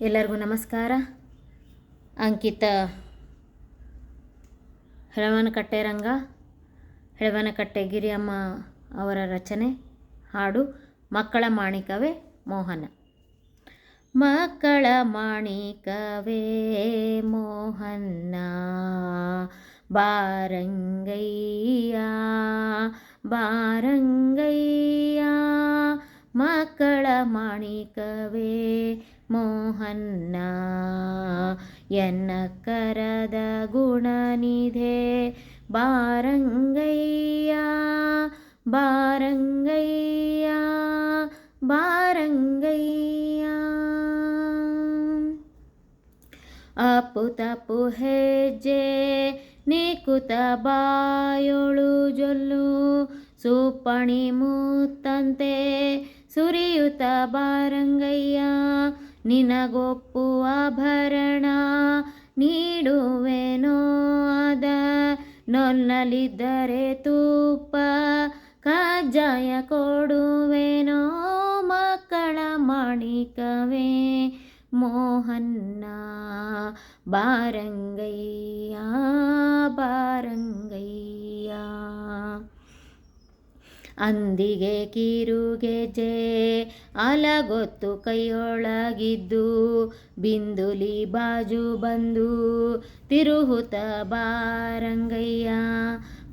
ಎಲ್ಲರಿಗೂ ನಮಸ್ಕಾರ. ಅಂಕಿತ ಹೆಳವನಕಟ್ಟೆ ರಂಗ ಹೆಳವನಕಟ್ಟೆ ಗಿರಿಯಮ್ಮ ಅವರ ರಚನೆ, ಹಾಡು ಮಕ್ಕಳ ಮಾಣಿಕವೇ ಮೋಹನ. ಮಕ್ಕಳ ಮಾಣಿಕವೇ ಮೋಹನ್ನ, ಬಾರಂಗಯ್ಯ ಬಾರಂಗಯ್ಯ ಮಾಣಿಕವೇ ಮೋಹನ್ನ, ಎನ್ನ ಕರದ ಗುಣನಿಧೆ. ಬಾರಂಗಯ್ಯ ಬಾರಂಗಯ್ಯ ಬಾರಂಗಯ್ಯ. ಅಪ್ಪು ತಪ್ಪು ಹೆಜ್ಜೆ, ನಿಕುತ ಬಾಯೊಳು ಜೊಲ್ಲು ಸುಪ್ಪಣಿ ಮುತ್ತಂತೆ. ಸುರಿಯುತ ಬಾರಂಗಯ್ಯ ನಿನಗೊಪ್ಪುವ ಭರಣ ನೀಡುವೆನೋ ಅದ ನೊನ್ನಲಿದ್ದರೆ ತುಪ್ಪ ಕಜ್ಜಾಯ ಕೊಡುವೆನೋ ಮಕ್ಕಳ ಮಾಣಿಕವೇ. ಮೋಹನ್ನ ಬಾರಂಗಯ್ಯ ಬಾರಂಗಯ್ಯ ಅಂದಿಗೆ ಕಿರುಗೆಜೆ ಅಲಗೊತ್ತು ಕೈಯೊಳಗಿದ್ದು, ಬಿಂದುಲಿ ಬಾಜು ಬಂದು ತಿರುಹುತ ಬಾರಂಗಯ್ಯ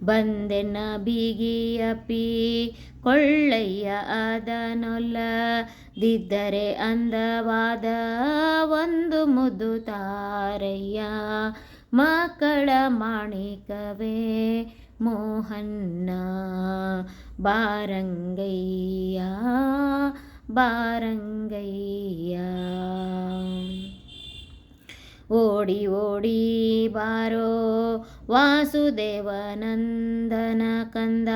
ಬಂದೆನ್ನ ಬೀಗಿಯಪ್ಪಿ, ಕೊಳ್ಳಯ್ಯ ಅದನೊಲ್ಲದಿದ್ದರೆ ಅಂದವಾದ ಒಂದು ಮುದ್ದು ತಾರಯ್ಯ ಮಕ್ಕಳ ಮಾಣಿಕವೇ ಮೋಹನ್ನ ಬಾರಂಗಯ್ಯ ಬಾರಂಗಯ್ಯ. ಓಡಿ ಓಡಿ ಬಾರೋ ವಾಸುದೇವನಂದನ ಕಂದ,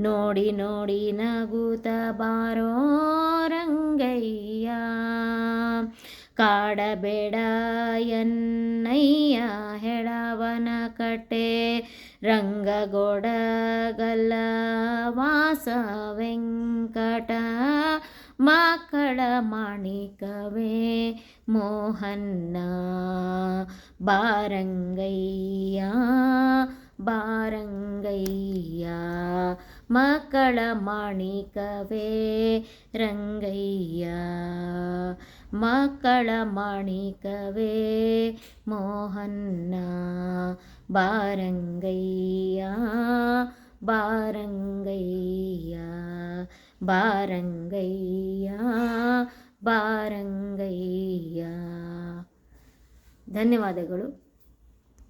ನೋಡಿ ನೋಡಿ ನಗುತ ಬಾರೋ ರಂಗಯ್ಯ. ಕಾಡಬೇಡ ಎನ್ನಯ್ಯ, ಹೆಳವನ ಕಟ್ಟೆ ರಂಗಗೊಡಗಲ್ಲ ವಾಸ ವೆಂಕಟ ಮಕ್ಕಳ ಮಾಣಿಕವೇ ಮೋಹನ್ನ ಬಾರಂಗಯ್ಯ ಬಾರಂಗಯ್ಯ ಮಕ್ಕಳ ಮಾಣಿಕವೇ ರಂಗಯ್ಯ ಮಕ್ಕಳ ಮಾಣಿಕವೇ ಮೋಹನ್ನ ಬಾರಂಗಯ್ಯ ಬಾರಂಗಯ್ಯ ಬಾರಂಗಯ್ಯ ಬಾರಂಗಯ್ಯ. ಧನ್ಯವಾದಗಳು.